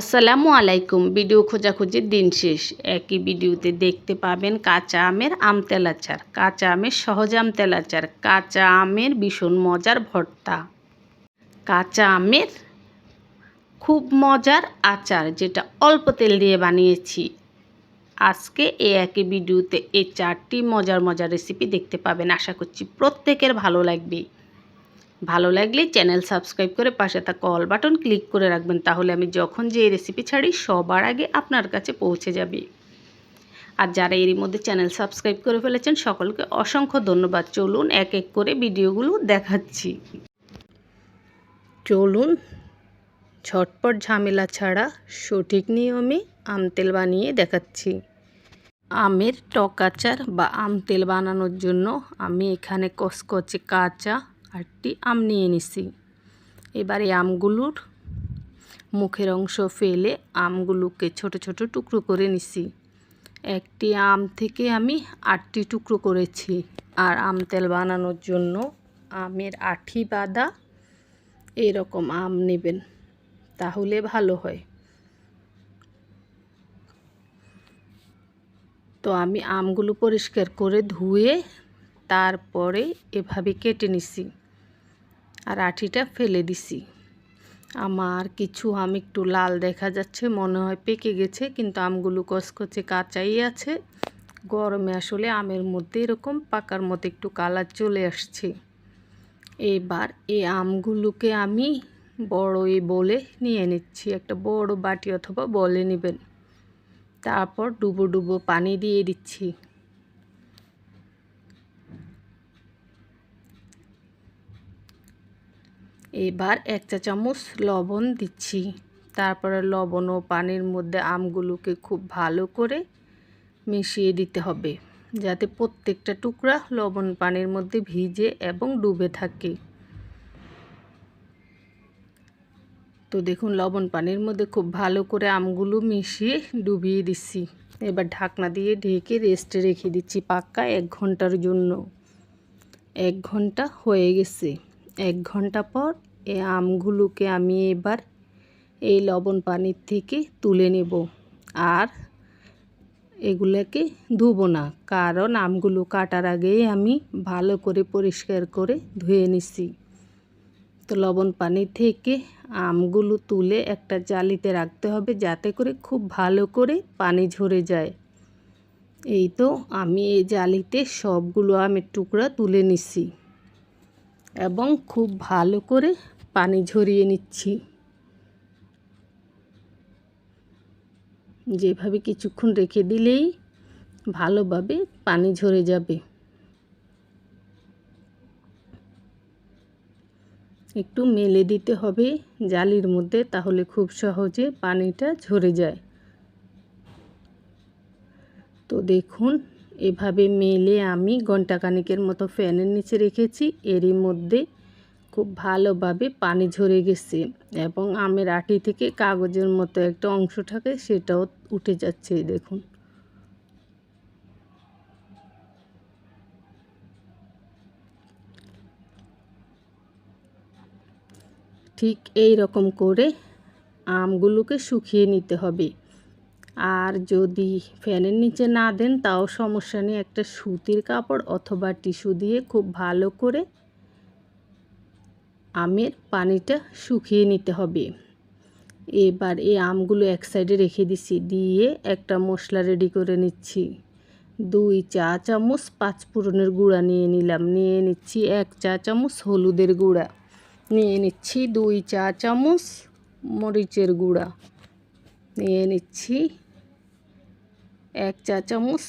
আসসালামু আলাইকুম। ভিডিও খোঁজাখুঁজির দিন শেষ। একই ভিডিওতে দেখতে পাবেন কাঁচা আমের আম আচার কাঁচা আমের সহজ আম আচার কাঁচা আমের ভীষণ মজার ভর্তা। কাঁচা আমের খুব মজার আচার, যেটা অল্প তেল দিয়ে বানিয়েছি। আজকে এই একই ভিডিওতে এই চারটি মজার মজার রেসিপি দেখতে পাবেন। আশা করছি প্রত্যেকের ভালো লাগবে। ভালো লাগলে চ্যানেল সাবস্ক্রাইব করে পাশে থাকা অল বাটন ক্লিক করে রাখবেন, তাহলে আমি যখন যে রেসিপি ছাড়ি সবার আগে আপনার কাছে পৌঁছে যাবে। আর যারা এরই মধ্যে চ্যানেল সাবস্ক্রাইব করে ফেলেছেন, সকলকে অসংখ্য ধন্যবাদ। চলুন এক এক করে ভিডিওগুলো দেখাচ্ছি। চলুন, ঝটপট ঝামেলা ছাড়া সঠিক নিয়মে আম তেল বানিয়ে দেখাচ্ছি। আমের টক আচার বা আম তেল বানানোর জন্য আমি এখানে কচকচে কাঁচা আটটি আম নিয়ে নিছি। এবার আমগুলোর মুখের অংশ ফেলে আমগুলোকে ছোট ছোট টুকরো করে নিছি। একটি আম থেকে আমি আটটি টুকরো করেছি। আর আম তেল বানানোর জন্য আমের আঠি বাদা এরকম আম নেবেন, তাহলে ভালো হয়। তো আমি আমগুলো পরিষ্কার করে ধুয়ে তারপরে এভাবে কেটে নিছি। আর আঠিটা ফেলে দিছি। আমার কিছু আম একটু লাল দেখা যাচ্ছে, মনে হয় পেকে গেছে, কিন্তু আমগুলো কচকচে কাঁচাই আছে। গরমে আসলে আমের মধ্যে এরকম পাকার মতো একটু কালার চলে আসছে। এবার এই আমগুলোকে আমি বড়ই বলে নিয়ে নিচ্ছি। একটা বড় বাটি অথবা বলে নেবেন। তারপর ডুবো ডুবো পানি দিয়ে দিচ্ছি। এবার এক চা চামচ লবণ দিচ্ছি। তারপরে লবণ ও পানির মধ্যে আমগুলোকে খুব ভালো করে মিশিয়ে দিতে হবে, যাতে প্রত্যেকটা টুকরা লবণ পানির মধ্যে ভিজে এবং ডুবে থাকে। তো দেখুন, লবণ পানির মধ্যে খুব ভালো করে আমগুলো মিশিয়ে ডুবিয়ে দিচ্ছি। এবার ঢাকনা দিয়ে ঢেকে রেস্টে রেখে দিচ্ছি পাক্কা এক ঘণ্টার জন্য। এক ঘণ্টা হয়ে গেছে। এক ঘণ্টা পর এই আমগুলোকে আমি এবার এই লবণ পানির থেকে তুলে নেব। আর এগুলোকে ধুবো না, কারণ আমগুলো কাটার আগেই আমি ভালো করে পরিষ্কার করে ধুয়ে নিছি। তো লবণ পানি থেকে আমগুলো তুলে একটা জালিতে রাখতে হবে যাতে করে খুব ভালো করে পানি ঝরে যায়। এই তো আমি এই জালিতে সবগুলো আমের টুকরা তুলে নিছি এবং খুব ভালো করে পানি ঝরিয়ে নিচ্ছি। যেভাবে কিছুক্ষণ রেখে দিলেই ভালোভাবে পানি ঝরে যাবে। একটু মেলে দিতে হবে জালির মধ্যে তাহলে খুব সহজে পানিটা ঝরে যায়। তো দেখুন, এভাবে মেলে আমি ঘন্টাকানিকের মতো ফ্যানের নিচে রেখেছি। এরই মধ্যে খুব ভালোভাবে পানি ঝরে গেছে এবং আমের আটি থেকে কাগজের মতো একটা অংশ থাকে সেটাও উঠে যাচ্ছে, দেখুন। ঠিক এই রকম করে আমগুলোকে শুকিয়ে নিতে হবে। আর যদি ফ্যানের নিচে না দেন, তাও সমস্যা নেই। একটা সুতির কাপড় অথবা টিস্যু দিয়ে খুব ভালো করে আমের পানিটা শুকিয়ে নিতে হবে। এবার এই আমগুলো এক সাইডে রেখে দিছি, দিয়ে একটা মশলা রেডি করে নিচ্ছি। দুই চা চামচ পাঁচ পাঁচফোড়নের গুঁড়া নিয়ে নিলাম, নিয়ে নিচ্ছি এক চা চামচ হলুদের গুঁড়া। নিয়ে নিচ্ছি দুই চা চামচ মরিচের গুঁড়া। নিয়ে নিচ্ছি এক চা চামচ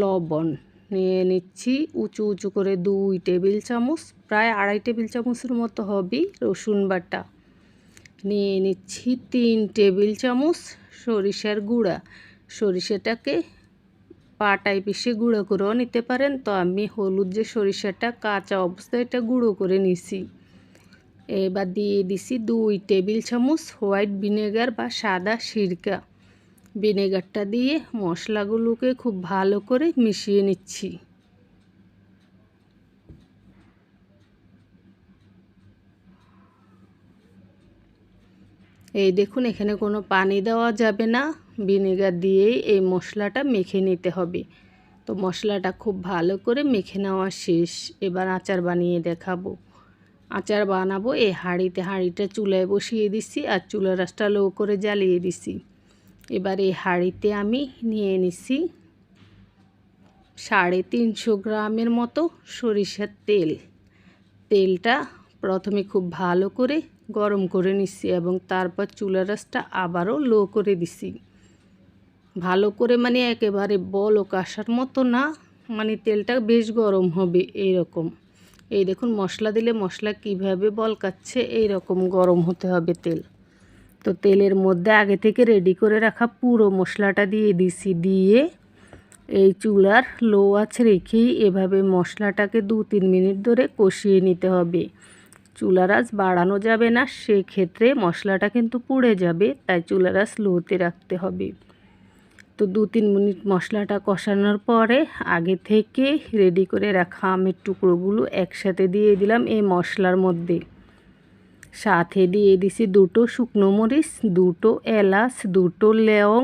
লবণ। নিয়ে নিচ্ছি। উঁচু উঁচু করে দুই টেবিল চামচ, প্রায় আড়াই টেবিল চামচের মতো হবে রসুন বাটা। নিয়ে নিচ্ছি তিন টেবিল চামচ সরিষার গুঁড়া। সরিষাটাকে পাটায় পিষে গুঁড়ো করেও নিতে পারেন, তো আমি হলুদ যে সরিষাটা, কাঁচা অবস্থায় এটা গুঁড়ো করে নিছি। এবার দিয়ে দিছি দুই টেবিল চামচ হোয়াইট ভিনেগার বা সাদা সিরকা। ভিনেগারটা দিয়ে মশলাগুলোকে খুব ভালো করে মিশিয়ে নিচ্ছি। এই দেখুন, এখানে কোনো পানি দেওয়া যাবে না। ভিনেগার দিয়েই এই মশলাটা মেখে নিতে হবে। তো মশলাটা খুব ভালো করে মেখে নেওয়া শেষ। এবার আচার বানিয়ে দেখাবো। আচার বানাবো, এই হাঁড়িতে হাঁড়িটা চুলায় বসিয়ে দিছি আর চুলা রাসটা লো করে জ্বালিয়ে দিছি। এবার এই হাঁড়িতে আমি নিয়ে নিছি সাড়ে তিনশো গ্রামের মতো সরিষার তেল। তেলটা প্রথমে খুব ভালো করে গরম করে নিচ্ছি এবং তারপর চুলা রাসটা আবারও লো করে দিছি। ভালো করে মানে একেবারে বলক আসার মতো না মানে তেলটা বেশ গরম হবে এই রকম এই দেখুন, মশলা দিলে মশলা কীভাবে বলকাচ্ছে এই রকম গরম হতে হবে তেল। তো তেলের মধ্যে আগে থেকে রেডি করে রাখা পুরো মশলাটা দিয়ে দিছি। দিয়ে এই চুলার লো আছে রেখেই এভাবে মশলাটাকে দু তিন মিনিট ধরে কষিয়ে নিতে হবে। চুলার আঁচ বাড়ানো যাবে না, সেক্ষেত্রে মশলাটা কিন্তু পুড়ে যাবে, তাই চুলার আঁচ লোতে রাখতে হবে। তো দু তিন মিনিট মশলাটা কষানোর পরে আগে থেকে রেডি করে রাখা আমের টুকরোগুলো একসাথে দিয়ে দিলাম এই মশলার মধ্যে। সাথে দিয়ে দিছি দুটো শুকনো মরিচ, দুটো এলাচ, দুটো লেং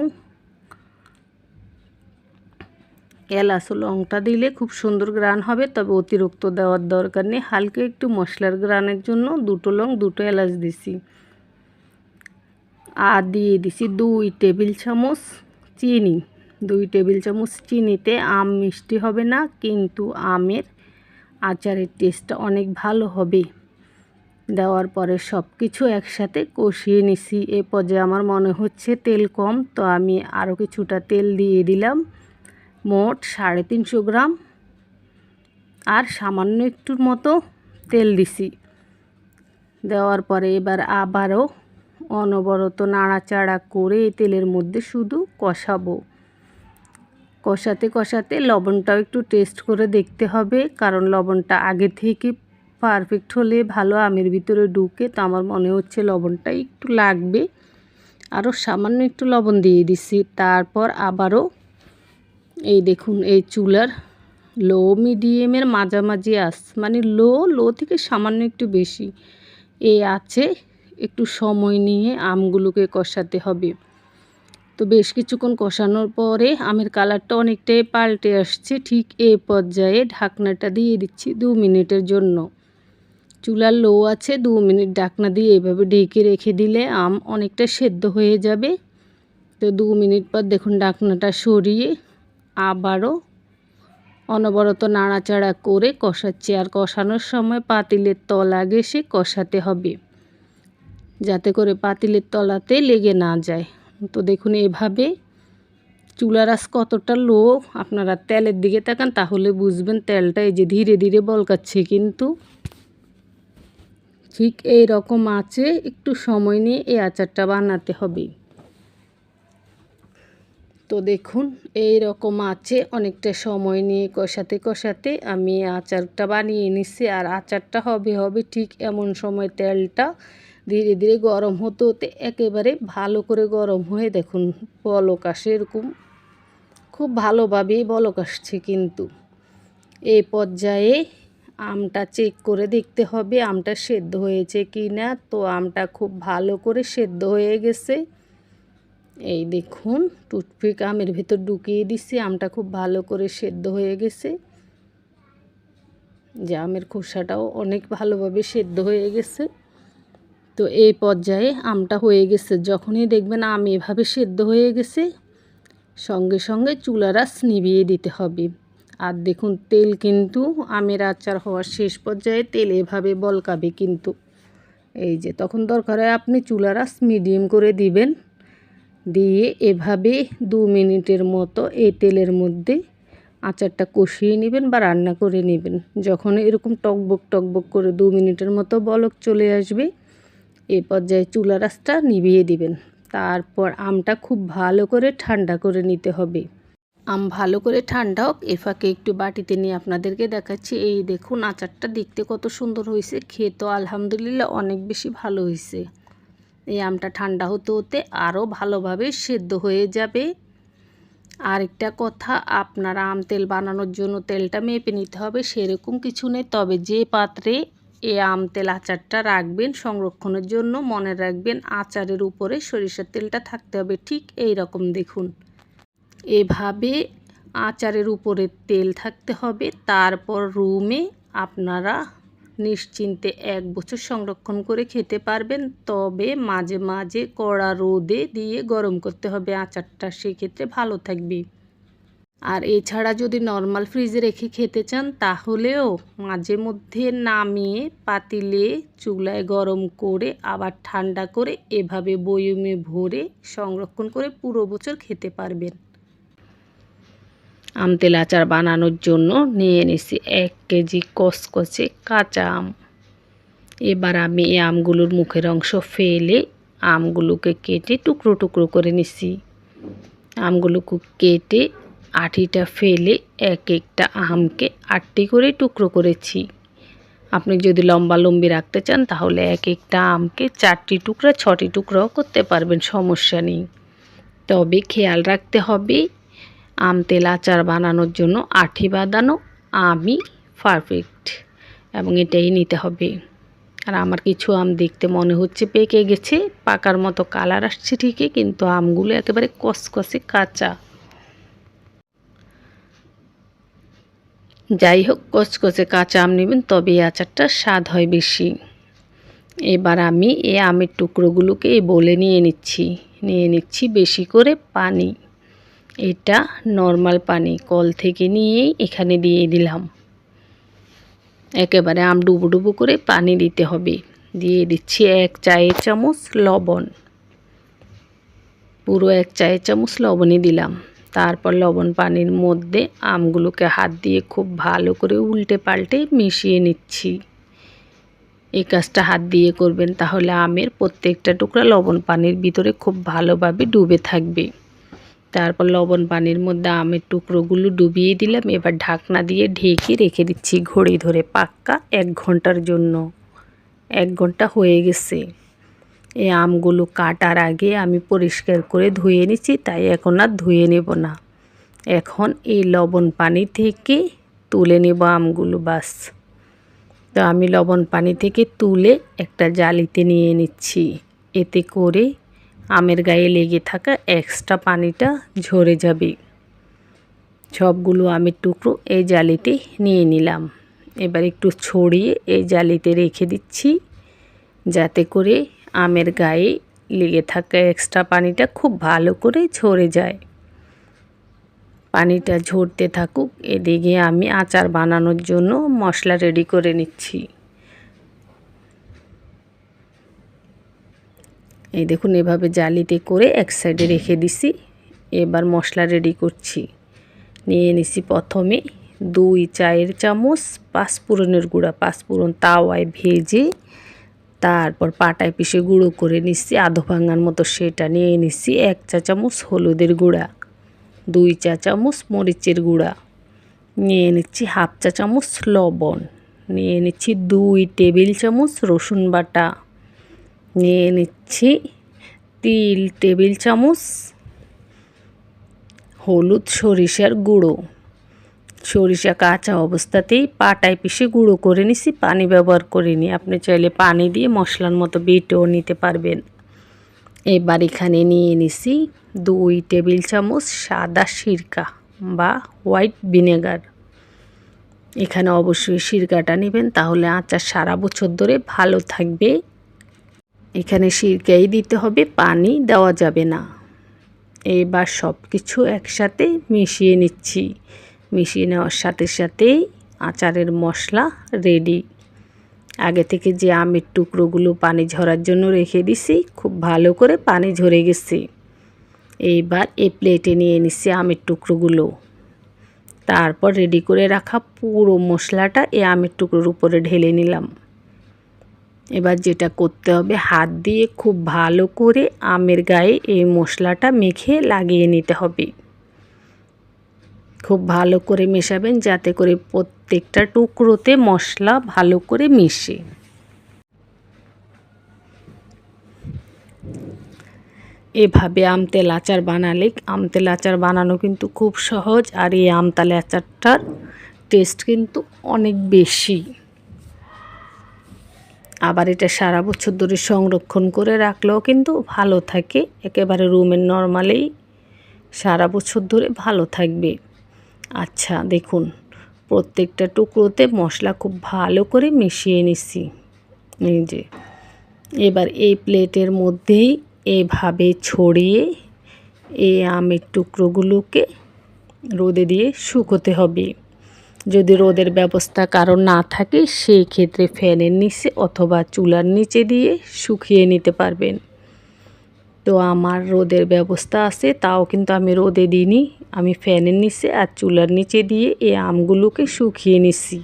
এলাচ লংটা দিলে খুব সুন্দর গ্রান হবে, তবে অতিরিক্ত দেওয়ার দরকার নেই। হালকা একটু মশলার গ্রানের জন্য দুটো লং, দুটো এলাচ দিছি। আর দিয়ে দিছি দুই টেবিল চামচ চিনি। দুই টেবিল চামচ চিনিতে আম মিষ্টি হবে না, কিন্তু আমের আচারের টেস্টটা অনেক ভালো হবে। দেওয়ার পরে সব কিছু একসাথে কষিয়ে নিছি। এ পর্যায়ে আমার মনে হচ্ছে তেল কম, তো আমি আরও কিছুটা তেল দিয়ে দিলাম। মোট সাড়ে তিনশো গ্রাম। আর সামান্য একটুর মতো তেল দিছি। দেওয়ার পরে এবার আবারও অনবরত নাড়াচাড়া করে তেলের মধ্যে শুধু কষাবো। কষাতে কষাতে লবণটাও একটু টেস্ট করে দেখতে হবে, কারণ লবণটা আগে থেকে পারফেক্ট হলে ভালো আমের ভিতরে ঢুকে তো আমার মনে হচ্ছে লবণটা একটু লাগবে। আরও সামান্য একটু লবণ দিয়ে দিছি। তারপর আবারও এই দেখুন, এই চুলার লো মিডিয়ামের মাঝামাঝি আস মানে লো লো থেকে সামান্য একটু বেশি এ আছে। একটু সময় নিয়ে আমগুলোকে কষাতে হবে। তো বেশ কিছুক্ষণ কষানোর পরে আমের কালারটা অনেকটাই পাল্টে আসছে। ঠিক এই পর্যায়ে ঢাকনাটা দিয়ে দিচ্ছি দু মিনিটের জন্য। চুলার লো আছে, দু মিনিট ডাকনা দিয়ে এভাবে ঢেকে রেখে দিলে আম অনেকটা সেদ্ধ হয়ে যাবে। তো দু মিনিট পর দেখুন ডাকনাটা সরিয়ে আবারও অনবরত নাড়াচাড়া করে কষাচ্ছি। আর কষানোর সময় পাতিলের তলা ঘেসে কষাতে হবে, যাতে করে পাতিলের তলাতে লেগে না যায়। তো দেখুন এভাবে চুলার আস কতটা লো, আপনারা তেলের দিকে তাকান তাহলে বুঝবেন তেলটা এই যে ধীরে ধীরে বলকাচ্ছে কিন্তু। ঠিক এই রকম আছে, একটু সময় নিয়ে এই আচারটা বানাতে হবে। তো দেখুন, এই রকম আছে, অনেকটা সময় নিয়ে কষাতে কষাতে আমি আচারটা বানিয়ে নিচ্ছি আর আচারটা হবে হবে ঠিক এমন সময় তেলটা ধীরে ধীরে গরম হতে হতে একেবারে ভালো করে গরম হয়ে দেখুন, বলক আসে এরকম। খুব ভালোভাবেই বলক আসছে কিন্তু। এই পর্যায়ে আমটা চেক করে দেখতে হবে আমটা সেদ্ধ হয়েছে কি না তো আমটা খুব ভালো করে সেদ্ধ হয়ে গেছে। এই দেখুন, টুথপিক আমের ভিতর ঢুকিয়ে দিছি, আমটা খুব ভালো করে সেদ্ধ হয়ে গেছে। যে আমের খোসাটাও অনেক ভালোভাবে সেদ্ধ হয়ে গেছে। তো এই পর্যায়ে আমটা হয়ে গেছে। যখনই দেখবেন আম এভাবে সেদ্ধ হয়ে গেছে, সঙ্গে সঙ্গে চুলারাস নিভিয়ে দিতে হবে। আর দেখুন, তেল কিন্তু আমের আচার হওয়ার শেষ পর্যায়ে তেল এভাবে বলকাবে কিন্তু। এই যে, তখন দরকার হয় আপনি চুলারাস মিডিয়াম করে দিবেন। দিয়ে এভাবে দু মিনিটের মতো এই তেলের মধ্যে আচারটা কষিয়ে নেবেন বা রান্না করে নেবেন। যখন এরকম টকবক টকবক করে দু মিনিটের মতো বলক চলে আসবে, এ পর্যায়ে চুলা রাসটা নিভিয়ে দিবেন। তারপর আমটা খুব ভালো করে ঠান্ডা করে নিতে হবে। আম ভালো করে ঠান্ডা হোক, এ ফাঁকে একটু বাটিতে নিয়ে আপনাদেরকে দেখাচ্ছি। এই দেখুন, আচারটা দেখতে কত সুন্দর হয়েছে খেতে আলহামদুলিল্লাহ অনেক বেশি ভালো হয়েছে। এই আমটা ঠান্ডা হতে হতে আরও ভালোভাবে সেদ্ধ হয়ে যাবে। আরেকটা কথা, আপনারা আম তেল বানানোর জন্য তেলটা মেপে নিতে হবে, সেরকম কিছু নেই। তবে যে পাত্রে এই আম তেল আচারটা রাখবেন, সংরক্ষণের জন্য মনে রাখবেন, আচারের উপরে সরিষার তেলটা থাকতে হবে। ঠিক এই রকম দেখুন। এভাবে আচারের উপরে তেল থাকতে হবে। তারপর রুমে আপনারা নিশ্চিন্তে এক বছর সংরক্ষণ করে খেতে পারবেন। তবে মাঝে মাঝে কড়া রোদে দিয়ে গরম করতে হবে আচারটা, সেক্ষেত্রে ভালো থাকবে। আর এছাড়া যদি নর্মাল ফ্রিজে রেখে খেতে চান, তাহলেও মাঝে মধ্যে নামিয়ে পাতিলে চুলায় গরম করে আবার ঠান্ডা করে এভাবে বয়মে ভরে সংরক্ষণ করে পুরো বছর খেতে পারবেন। আম তেল আচার বানানোর জন্য নিয়ে নিছি এক কেজি কসকসে কাঁচা আম। এবার আমি এই আমগুলোর মুখের অংশ ফেলে আমগুলোকে কেটে টুকরো টুকরো করে নিছি। আমগুলোকে কেটে আঠিটা ফেলে এক একটা আমকে আটটি করে টুকরো করেছি। আপনি যদি লম্বা লম্বি রাখতে চান তাহলে এক একটা আমকে চারটি টুকরা, ছটি টুকরাও করতে পারবেন, সমস্যা নেই। তবে খেয়াল রাখতে হবে আম তেল আচার বানানোর জন্য আঠি বাঁধানো আমি পারফেক্ট এবং এটাই নিতে হবে। আর আমার কিছু আম দেখতে মনে হচ্ছে পেকে গেছে, পাকার মতো কালার আসছে ঠিকই, কিন্তু আমগুলো একেবারে কসকসে কাঁচা। যাই হোক কচকচে কাঁচা আম নেবেন তবে এই আচারটা স্বাদ হয় বেশি। এবার আমি এই আমের টুকরোগুলোকে বলে নিয়ে নিচ্ছি নিয়ে নিচ্ছি বেশি করে পানি। এটা নর্মাল পানি। কল থেকে নিয়েই এখানে দিয়ে দিলাম। একেবারে আম ডুবো ডুবো করে পানি দিতে হবে। দিয়ে দিচ্ছি এক চায়ের চামচ লবণ। পুরো এক চায়ের চামচ লবণই দিলাম। তারপর লবণ পানির মধ্যে আমগুলোকে হাত দিয়ে খুব ভালো করে উল্টে পাল্টে মিশিয়ে নিচ্ছি। এই কাজটা হাত দিয়ে করবেন, তাহলে আমের প্রত্যেকটা টুকরা লবণ পানির ভিতরে খুব ভালোভাবে ডুবে থাকবে। তারপর লবণ পানির মধ্যে আমের টুকরোগুলো ডুবিয়ে দিলাম। এবার ঢাকনা দিয়ে ঢেকে রেখে দিচ্ছি ঘড়ি ধরে পাক্কা এক ঘণ্টার জন্য। এক ঘণ্টা হয়ে গেছে। এই আমগুলো কাটার আগে আমি পরিষ্কার করে ধুয়ে নিচ্ছি, তাই এখন আর ধুয়ে নেব না। এখন এই লবণ পানি থেকে তুলে নেব আমগুলো বাস। তো আমি লবণ পানি থেকে তুলে একটা জালিতে নিয়ে নিচ্ছি। এতে করে আমের গায়ে লেগে থাকা এক্সট্রা পানিটা ঝরে যাবে। সবগুলো আমের টুকরো এই জালিতে নিয়ে নিলাম। এবার একটু ছড়িয়ে এই জালিতে রেখে দিচ্ছি, যাতে করে আমের গায়ে লেগে থাকা এক্সট্রা পানিটা খুব ভালো করে ঝরে যায়। পানিটা ঝরতে থাকুক, এদিকে আমি আচার বানানোর জন্য মশলা রেডি করে নিচ্ছি। এই দেখুন, এভাবে জালিতে করে এক সাইডে রেখে দিছি। এবার মশলা রেডি করছি। নিয়ে নিছি প্রথমে দুই চায়ের চামচ পাঁচফোড়নের গুঁড়া পাঁচফোড়ন তাওয়ায় ভেজে তারপর পাটায় পিষে গুঁড়ো করে নিচ্ছি আধো ভাঙার মতো সেটা নিয়ে নিচ্ছি এক চা চামচ হলুদের গুঁড়া, দুই চা চামচ মরিচের গুঁড়া, নিয়ে নিচ্ছি হাফ চা চামচ লবণ, নিয়ে নিচ্ছি দুই টেবিল চামচ রসুন বাটা নিয়ে নিচ্ছি। তিল, টেবিল চামচ, হলুদ, সরিষার গুঁড়ো। সরিষা কাঁচা অবস্থাতেই পাটায় পিষে গুঁড়ো করে নিছি, পানি ব্যবহার করে করিনি। আপনি চাইলে পানি দিয়ে মশলার মতো বেটেও নিতে পারবেন। এবার এখানে নিয়ে নিছি দুই টেবিল চামচ সাদা সিরকা বা হোয়াইট ভিনেগার। এখানে অবশ্যই সিরকাটা নেবেন, তাহলে আচার সারা বছর ধরে ভালো থাকবে। এখানে সিরকাই দিতে হবে, পানি দেওয়া যাবে না। এবার সব কিছু একসাথে মিশিয়ে নিচ্ছি। মিশিয়ে নেওয়ার সাথে সাথেই আচারের মশলা রেডি আগে থেকে যে আমের টুকরোগুলো পানি ঝরার জন্য রেখে দিছি, খুব ভালো করে পানি ঝরে গেছে। এইবার এই প্লেটে নিয়ে নিচ্ছি আমের টুকরোগুলো। তারপর রেডি করে রাখা পুরো মশলাটা এই আমের টুকরোর উপরে ঢেলে নিলাম। এবার যেটা করতে হবে, হাত দিয়ে খুব ভালো করে আমের গায়ে এই মশলাটা মেখে লাগিয়ে নিতে হবে। খুব ভালো করে মেশাবেন যাতে করে প্রত্যেকটা টুকরোতে মশলা ভালো করে মিশে। এভাবে আমতেল আচার বানালে আমতেল আচার বানানো কিন্তু খুব সহজ আর এই আমতালে আচারটার টেস্ট কিন্তু অনেক বেশি। আবার এটা সারা বছর ধরে সংরক্ষণ করে রাখলেও কিন্তু ভালো থাকে। একেবারে রুমের নর্মালেই সারা বছর ধরে ভালো থাকবে। আচ্ছা দেখুন, প্রত্যেকটা টুকরোতে মশলা খুব ভালো করে মিশিয়ে নিচ্ছি এই যে, এবার এই প্লেটের মধ্যেই এভাবে ছড়িয়ে এই আমের টুকরোগুলোকে রোদে দিয়ে শুকোতে হবে। যদি রোদের ব্যবস্থা কারও না থাকে, সেই ক্ষেত্রে ফ্যানের নিচে অথবা চুলার নিচে দিয়ে শুকিয়ে নিতে পারবেন। তো আমার রোদের ব্যবস্থা আছে, তাও কিন্তু আমি রোদে দিইনি। আমি ফ্যানের নিচে আর চুলার নিচে দিয়ে এই আমগুলোকে শুকিয়ে নিচ্ছি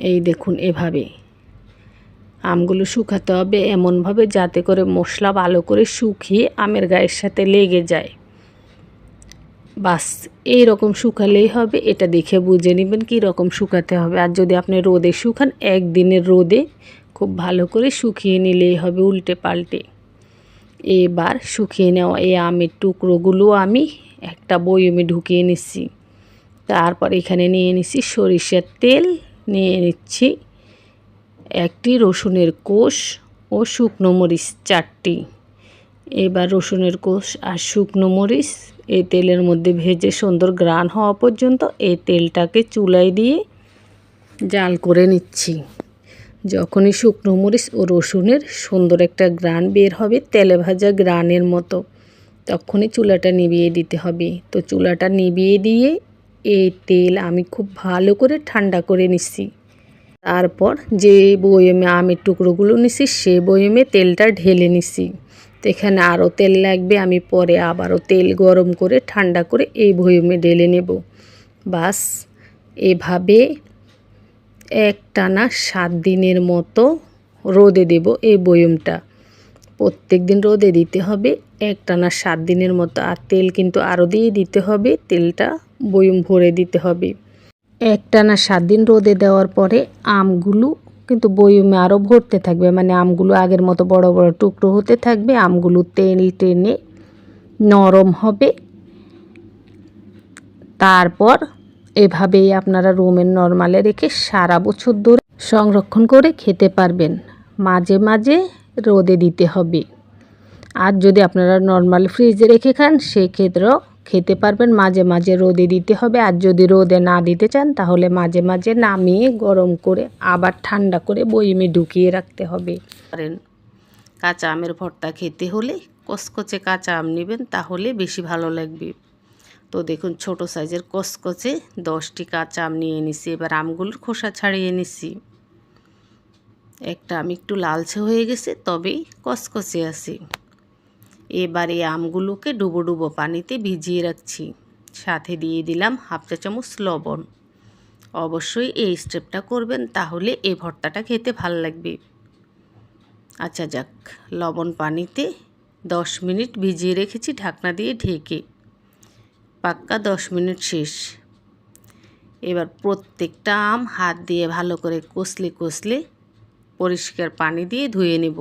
এই দেখুন এভাবে। আমগুলো শুকাতে হবে এমনভাবে যাতে করে মশলা ভালো করে শুকিয়ে আমের গায়ের সাথে লেগে যায়। বাস এই রকম শুকালেই হবে, এটা দেখে বুঝে নেবেন কী রকম শুকাতে হবে। আর যদি আপনি রোদে শুকান, একদিনের রোদে খুব ভালো করে শুকিয়ে নিলেই হবে উল্টে পাল্টে এবার শুকিয়ে নেওয়া এই আমের টুকরোগুলো আমি একটা বয়মে ঢুকিয়ে নিচ্ছি। তারপর এখানে নিয়ে নিচ্ছি সরিষার তেল, নিয়ে নিচ্ছি একটি রসুনের কোষ ও শুকনো মরিচ চারটি। এবার রসুনের কোষ আর শুকনো মরিচ এই তেলের মধ্যে ভেজে সুন্দর গ্রান হওয়া পর্যন্ত এই তেলটাকে চুলায় দিয়ে জাল করে নিচ্ছি। যখনই শুকনো মরিচ ও রসুনের সুন্দর একটা গ্রান বের হবে, তেলে ভাজা গ্রানের মতো, তখনই চুলাটা নিভিয়ে দিতে হবে। তো চুলাটা নিভিয়ে দিয়ে এই তেল আমি খুব ভালো করে ঠান্ডা করে নিচ্ছি। তারপর যে বয়মে আমের টুকরোগুলো নিছি, সে বয়মে তেলটা ঢেলে নিছি তো এখানে আরও তেল লাগবে, আমি পরে আবারও তেল গরম করে, ঠান্ডা করে এই বয়মে ঢেলে নেব। বাস, এভাবে এক টানা সাত দিনের মতো রোদে দেব এই বয়মটা প্রত্যেক দিন রোদে দিতে হবে এক টানা সাত দিনের মতো, আর তেল কিন্তু আরও দিয়ে দিতে হবে, তেলটা বয়ম ভরে দিতে হবে। একটানা সাত দিন রোদে দেওয়ার পরে আমগুলো কিন্তু আরও ভরতে থাকবে মানে আমগুলো আগের মতো বড় বড় টুকরো হতে থাকবে, আমগুলো তেল টেনে নরম হবে। তারপর এভাবেই আপনারা রুমের নর্মালে রেখে সারা বছর ধরে সংরক্ষণ করে খেতে পারবেন। মাঝে মাঝে রোদে দিতে হবে। আর যদি আপনারা নর্মাল ফ্রিজে রেখে খান, সেক্ষেত্রেও খেতে পারবেন, মাঝে মাঝে রোদে দিতে হবে। আর যদি রোদে না দিতে চান, তাহলে মাঝে মাঝে নামিয়ে গরম করে, আবার ঠান্ডা করে বইমে ঢুকিয়ে রাখতে হবে। পারেন। কাঁচা আমের ভর্তা খেতে হলে কচকচে কাঁচা আম নেবেন, তাহলে বেশি ভালো লাগবে। তো দেখুন, ছোট সাইজের কচকচে দশটি কাঁচা আম নিয়ে নিছি এবার আমগুলোর খোসা ছাড়িয়ে নিছি একটা আম একটু লালচে হয়ে গেছে, তবেই কচকচে আছে। এবার এই আমগুলোকে ডুবো ডুবো পানিতে ভিজিয়ে রাখছি। সাথে দিয়ে দিলাম হাফ চা চামচ লবণ। অবশ্যই এই স্টেপটা করবেন তাহলে এই ভর্তাটা খেতে ভালো লাগবে। আচ্ছা যাক, লবণ পানিতে দশ মিনিট ভিজিয়ে রেখেছি ঢাকনা দিয়ে ঢেকে। পাক্কা দশ মিনিট শেষ। এবার প্রত্যেকটা আম হাত দিয়ে ভালো করে কষলে কষলে পরিষ্কার পানি দিয়ে ধুয়ে নেব।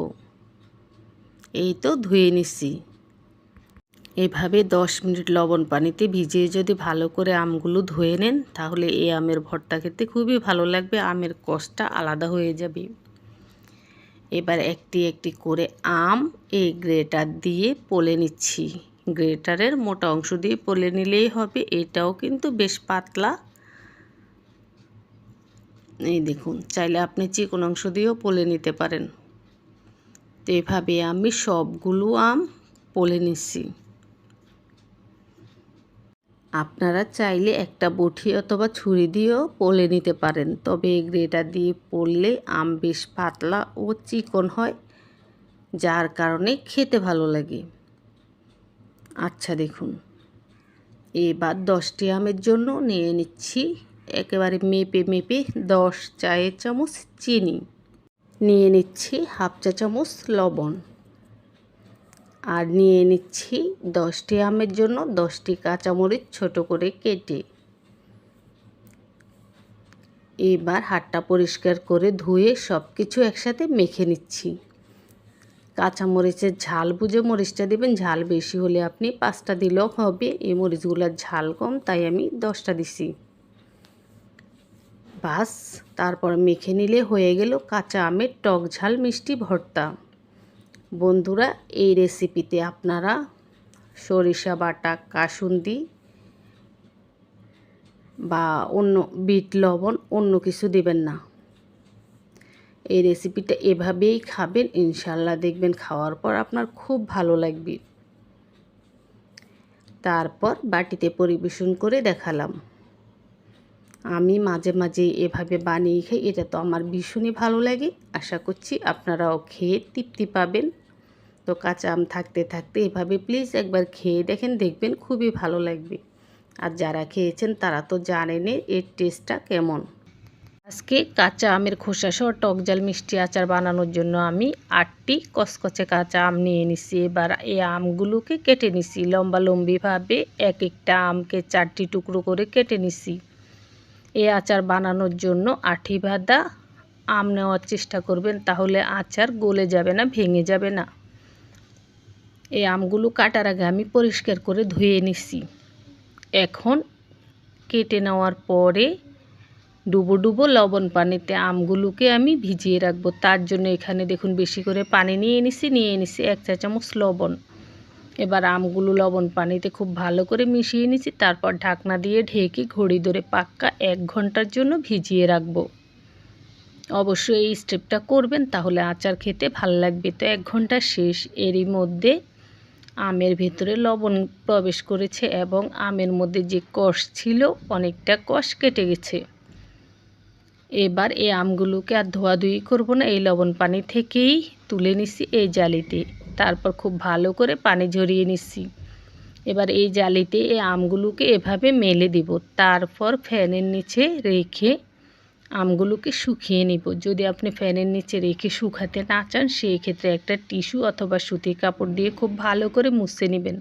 এই তো ধুয়ে নিচ্ছি। এভাবে দশ মিনিট লবণ পানিতে ভিজিয়ে যদি ভালো করে আমগুলো ধুয়ে নেন, তাহলে এই আমের ভর্তা খেতে খুবই ভালো লাগবে, আমের কষটা আলাদা হয়ে যাবে। এবার একটি একটি করে আম এই গ্রেটার দিয়ে পলে নিচ্ছি। গ্রেটারের মোটা অংশ দিয়ে পলে নিলেই হবে, এটাও কিন্তু বেশ পাতলা। এই দেখুন, চাইলে আপনি চিকন অংশ দিয়েও পলে নিতে পারেন। তো এভাবে আমি সবগুলো আম পলে নিচ্ছি আপনারা চাইলে একটা বটি অথবা ছুরি দিয়েও পলে নিতে পারেন। তবে এই গ্রেটার দিয়ে পড়লে আম বেশ পাতলা ও চিকন হয়, যার কারণে খেতে ভালো লাগে। আচ্ছা দেখুন। এবার দশটি আমের জন্য নিয়ে নিচ্ছি একেবারে মেপে মেপে দশ চায়ের চামচ চিনি। নিয়ে নিচ্ছি হাফ চা চামচ লবণ। আর নিয়ে নিচ্ছি দশটি আমের জন্য দশটি কাঁচামরিচ ছোট করে কেটে। এবার হাটটা পরিষ্কার করে ধুয়ে সব কিছু একসাথে মেখে নিচ্ছি। কাঁচামরিচের ঝাল বুঝে মরিচটা দেবেন, ঝাল বেশি হলে আপনি পাঁচটা দিলেও হবে। এই মরিচগুলোর ঝাল কম, তাই আমি দশটা দিছি। বাস, তারপর মেখে নিলে হয়ে গেল কাঁচা আমের টক ঝাল মিষ্টি ভর্তা। বন্ধুরা, এই রেসিপিতে আপনারা সরিষা বাটা, কাসুন্দি বা অন্য বিট লবণ অন্য কিছু দিবেন না। এই রেসিপিটা এভাবেই খাবেন ইনশাল্লাহ দেখবেন খাওয়ার পর আপনার খুব ভালো লাগবে। তারপর বাটিতে পরিবেশন করে দেখালাম। আমি মাঝে মাঝে এভাবে বানিয়ে খাই, এটা তো আমার ভীষণই ভালো লাগে। আশা করছি আপনারাও খেয়ে তৃপ্তি পাবেন। তো কাঁচা আম থাকতে থাকতে এভাবে প্লিজ একবার খেয়ে দেখেন, দেখবেন খুবই ভালো লাগবে। আর যারা খেয়েছেন তারা তো জানেনই এর টেস্টটা কেমন। আজকে কাঁচা আমের খোসা সহ টক জাল মিষ্টি আচার বানানোর জন্য আমি আটটি কচকচে কাঁচা আম নিয়ে নিছি। এবার এই আমগুলোকে কেটে নিছি। লম্বা লম্বিভাবে এক একটা আমকে চারটি টুকরো করে কেটে নিছি। এই আচার বানানোর জন্য আঠি ভাদা আম নেওয়ার চেষ্টা করবেন, তাহলে আচার গলে যাবে না, ভেঙে যাবে না। এই আমগুলো কাটার আগে আমি পরিষ্কার করে ধুয়ে নিছি। এখন কেটে নেওয়ার পরে ডুবো ডুবো লবণ পানিতে আমগুলোকে আমি ভিজিয়ে রাখব। তার জন্য এখানে দেখুন, বেশি করে পানি নিয়ে নিছি নিয়ে নিছি এক চা চামচ লবণ। এবার আমগুলো লবণ পানিতে খুব ভালো করে মিশিয়ে নিছি তারপর ঢাকনা দিয়ে ঢেকে ঘড়ি ধরে পাক্কা এক ঘণ্টার জন্য ভিজিয়ে রাখব। অবশ্যই এই স্টেপটা করবেন, তাহলে আচার খেতে ভালো লাগবে। তো এক ঘণ্টা শেষ, এরই মধ্যে আমের ভেতরে লবণ প্রবেশ করেছে এবং আমের মধ্যে যে কষ ছিল, অনেকটা কষ কেটে গেছে। এবার এই আমগুলোকে আর ধোয়াধুয়ি করব না, এই লবণ পানি থেকেই তুলে নিছি এই জালিতে। তারপর খুব ভালো করে পানি ঝরিয়ে নিচ্ছি। এবার এই জালিতে এই আমগুলোকে এভাবে মেলে দিব। তারপর ফ্যানের নিচে রেখে আমগুলোকে শুকিয়ে নিব। যদি আপনি ফ্যানের নিচে রেখে শুকাতে না চান সেই ক্ষেত্রে একটা টিস্যু অথবা সুতির কাপড় দিয়ে খুব ভালো করে মুছে নেবেন।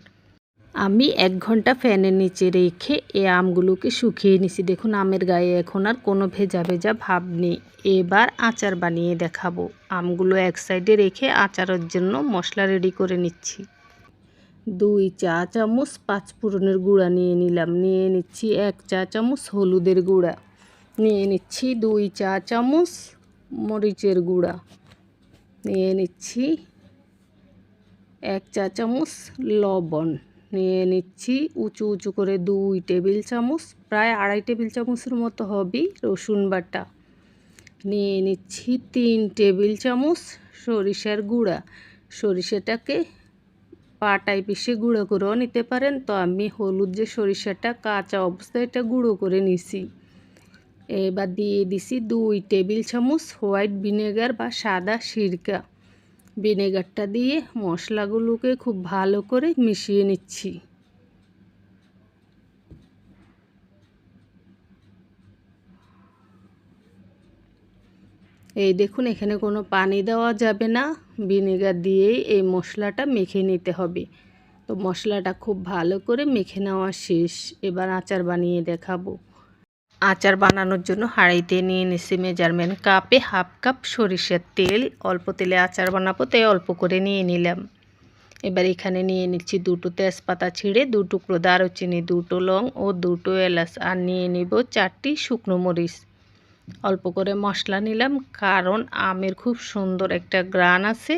আমি এক ঘণ্টা ফ্যানের নিচে রেখে এই আমগুলোকে শুকিয়ে নিছি। দেখুন, আমের গায়ে এখন আর কোনো ভেজা ভেজা ভাব নেই। এবার আচার বানিয়ে দেখাবো। আমগুলো এক সাইডে রেখে আচারের জন্য মশলা রেডি করে নিচ্ছি। দুই চা চামচ পাঁচ ফোড়নের গুঁড়া নিয়ে নিলাম। নিয়ে নিচ্ছি এক চা চামচ হলুদের গুঁড়া। নিয়ে নিচ্ছি দুই চা চামচ মরিচের গুঁড়া। নিয়ে নিচ্ছি এক চা চামচ লবণ। নিয়ে নিচ্ছি উঁচু উঁচু করে দুই টেবিল চামচ, প্রায় আড়াই টেবিল চামচের মতো হবে রসুন বাটা। নিয়ে নিচ্ছি তিন টেবিল চামচ সরিষার গুঁড়া। সরিষাটাকে পাটায় পিষে গুঁড়ো করেও নিতে পারেন, তো আমি হলুদ যে সরিষাটা, কাঁচা অবস্থায় এটা গুঁড়ো করে নিছি। এবার দিয়ে দিছি দুই টেবিল চামচ হোয়াইট ভিনেগার বা সাদা সিরকা। ভিনেগারটা দিয়ে মশলাগুলোকে খুব ভালো করে মিশিয়ে নিচ্ছি। এই দেখুন, এখানে কোনো পানি দেওয়া যাবে না। ভিনেগার দিয়েই এই মশলাটা মেখে নিতে হবে। তো মশলাটা খুব ভালো করে মেখে নেওয়া শেষ। এবার আচার বানিয়ে দেখাবো। আচার বানানোর জন্য হাঁড়িতে নিয়ে নিছি মেজারমেন্ট কাপে হাফ কাপ সরিষার তেল। অল্প তেলে আচার বানাবো, তাই অল্প করে নিয়ে নিলাম। এবার এখানে নিয়ে নিচ্ছি দুটো তেজপাতা ছিঁড়ে দু টুকরো দারুচিনি, দুটো লং ও দুটো এলাচ, আর নিয়ে নিব চারটি শুকনো মরিচ। অল্প করে মশলা নিলাম, কারণ আমের খুব সুন্দর একটা গ্রান আছে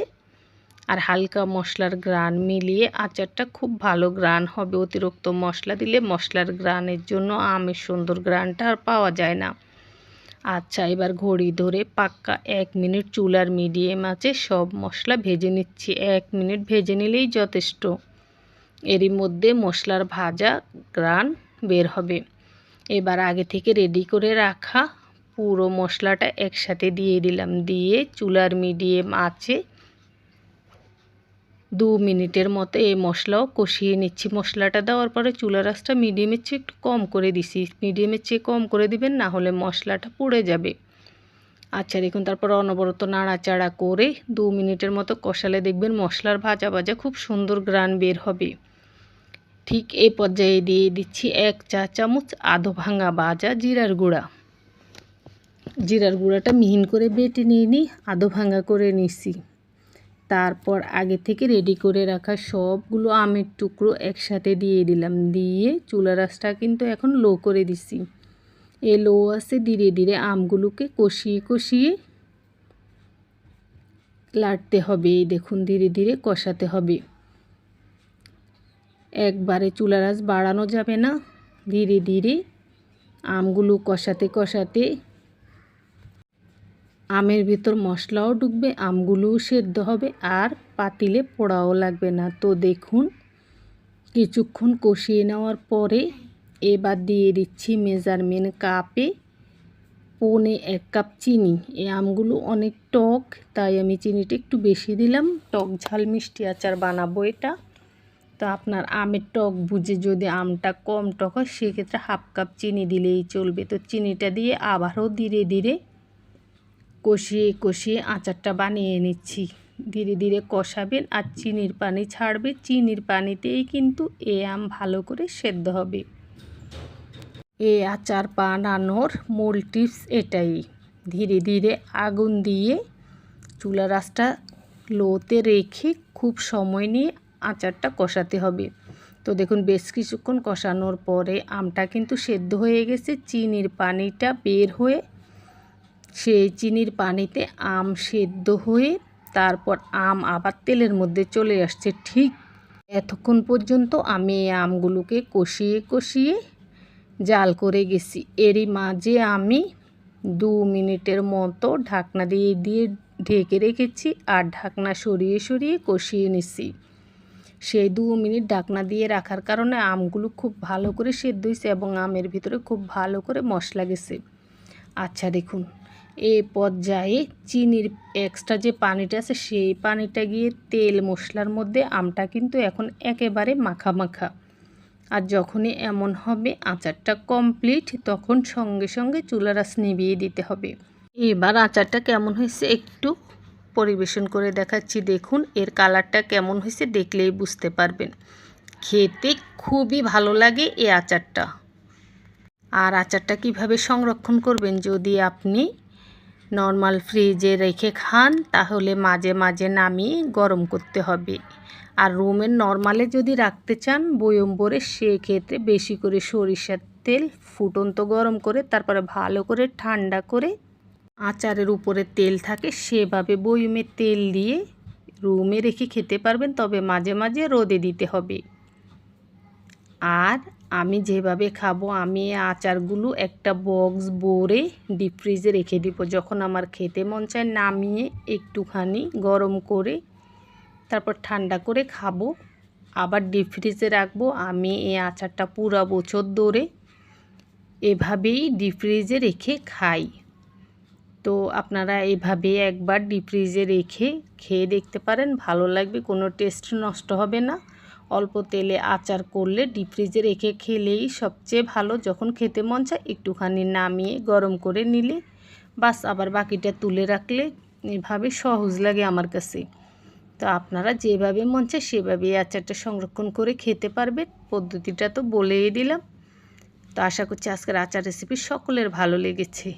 আর হালকা মশলার গ্রান মিলিয়ে আচারটা খুব ভালো গ্রান হবে। অতিরিক্ত মশলা দিলে মশলার গ্রানের জন্য আমের সুন্দর গ্রানটা আর পাওয়া যায় না। আচ্ছা এবার ঘড়ি ধরে পাক্কা এক মিনিট চুলার মিডিয়াম আছে, সব মশলা ভেজে নিচ্ছি। এক মিনিট ভেজে নিলেই যথেষ্ট। এরই মধ্যে মশলার ভাজা গ্রান বের হবে। এবার আগে থেকে রেডি করে রাখা পুরো মশলাটা একসাথে দিয়ে দিলাম। দিয়ে চুলার মিডিয়াম আছে দু মিনিটের মতো এই মশলাও কষিয়ে নিচ্ছি। মশলাটা দেওয়ার পরে চুলা রাসটা মিডিয়ামের চেয়ে একটু কম করে দিছি। মিডিয়ামের চেয়ে কম করে দিবেন, না হলে মশলাটা পুড়ে যাবে। আচ্ছা দেখুন, তারপর অনবরত নাড়াচাড়া করে দু মিনিটের মতো কষালে দেখবেন মশলার ভাজা ভাজা খুব সুন্দর গ্রান বের হবে। ঠিক এই পর্যায়ে দিয়ে দিচ্ছি এক চা চামচ আধো ভাঙা ভাজা জিরার গুঁড়া। জিরার গুঁড়াটা মিহিন করে বেটে নিয়ে নিই, আধো ভাঙা করে নিছি। তারপর আগে থেকে রেডি করে রাখা সবগুলো আমের টুকরো একসাথে দিয়ে দিলাম। দিয়ে চুলা রাসটা কিন্তু এখন লো করে দিছি। এ লো আছে ধীরে ধীরে আমগুলোকে কষিয়ে কষিয়ে লাড়তে হবে। দেখুন, ধীরে ধীরে কষাতে হবে। একবারে চুলা আঁচ বাড়ানো যাবে না। ধীরে ধীরে আমগুলো কষাতে কষাতে আমের ভিতর মশলাও ঢুকবে আমগুলোও সেদ্ধ হবে আর পাতিলে পোড়াও লাগবে না। তো দেখুন, কিছুক্ষণ কষিয়ে নেওয়ার পরে এবার দিয়ে দিচ্ছি মেজারমেন্ট কাপে পৌনে এক কাপ চিনি। এই আমগুলো অনেক টক, তাই আমি চিনিটা একটু বেশি দিলাম। টক ঝাল মিষ্টি আচার বানাবো এটা। তো আপনার আমের টক বুঝে যদি আমটা কম টক হয়, সেক্ষেত্রে হাফ কাপ চিনি দিলেই চলবে। তো চিনিটা দিয়ে আবারও ধীরে ধীরে কষিয়ে কষিয়ে আচারটা বানিয়ে নিচ্ছি। ধীরে ধীরে কষাবেন আর চিনির পানি ছাড়বে। চিনির পানিতেই কিন্তু এ আম ভালো করে সেদ্ধ হবে। এ আচার বানানোর মূল টিপস এটাই। ধীরে ধীরে আগুন দিয়ে চুলা রাসটা লোতে রেখে খুব সময় নিয়ে আচারটা কষাতে হবে। তো দেখুন, বেশ কিছুক্ষণ কষানোর পরে আমটা কিন্তু সেদ্ধ হয়ে গেছে। চিনির পানিটা বের হয়ে সেই চিনির পানিতে আম সেদ্ধ হয়ে তারপর আম আবার তেলের মধ্যে চলে আসছে ঠিক এতক্ষণ পর্যন্ত আমি এই আমগুলোকে কষিয়ে কষিয়ে জাল করে গেছি। এরই মাঝে আমি দু মিনিটের মতো ঢাকনা দিয়ে দিয়ে ঢেকে রেখেছি আর ঢাকনা সরিয়ে সরিয়ে কষিয়ে নিছি। সেই দু মিনিট ঢাকনা দিয়ে রাখার কারণে আমগুলো খুব ভালো করে সেদ্ধ হয়েছে এবং আমের ভিতরে খুব ভালো করে মশলা গেছে। আচ্ছা দেখুন। এই পর্যায়ে চিনির এক্সট্রা যে পানিটা আছে, সেই পানিটা গিয়ে তেল মশলার মধ্যে আমটা কিন্তু এখন একেবারে মাখা মাখা আর যখনই এমন হবে, আচারটা কমপ্লিট তখন সঙ্গে সঙ্গে চুলারাস নিভিয়ে দিতে হবে। এবার আচারটা কেমন হয়েছে একটু পরিবেশন করে দেখাচ্ছি। দেখুন, এর কালারটা কেমন হয়েছে দেখলেই বুঝতে পারবেন। খেতে খুবই ভালো লাগে এই আচারটা। আর আচারটা কীভাবে সংরক্ষণ করবেন যদি আপনি নর্মাল ফ্রিজে রেখে খান, তাহলে মাঝে মাঝে নামিয়ে গরম করতে হবে। আর রুমের নর্মালে যদি রাখতে চান, বয়ম ভরে সেক্ষেত্রে বেশি করে সরিষার তেল, ফুটন্ত গরম করে, তারপরে ভালো করে ঠান্ডা করে আচারের উপরে তেল থাকে, সেভাবে বয়মে তেল দিয়ে রুমে রেখে খেতে পারবেন, তবে মাঝে মাঝে রোদে দিতে হবে। আর আমি যেভাবে খাব, আমি আচারগুলো একটা বক্স ভরে ডিপ ফ্রিজে রেখে দিব। যখন আমার খেতে মন চায়, নামিয়ে একটুখানি গরম করে তারপর ঠান্ডা করে খাব। আবার ডিপ ফ্রিজে রাখব। আমি এই আচারটা পুরো বছর ধরে এভাবেই ডিপ ফ্রিজে রেখে খাই। তো আপনারা এভাবে একবার ডিপ ফ্রিজে রেখে খেয়ে দেখতে পারেন। ভালো লাগবে, কোনো টেস্ট নষ্ট হবে না। অল্প তেলে আচার করলে ডিপ ফ্রিজে রেখে খেলেই সবচেয়ে ভালো। যখন খেতে মন চায় একটুখানি নামিয়ে গরম করে নিলে। বাস, আবার বাকিটা তুলে রাখলে এভাবে সহজ লাগে আমার কাছে। তো আপনারা যেভাবে মন চায় সেভাবে আচারটা সংরক্ষণ করে খেতে পারবেন। পদ্ধতিটা তো বলেই দিলাম। তো আশা করছি আজকের আচার রেসিপি সকলের ভালো লেগেছে।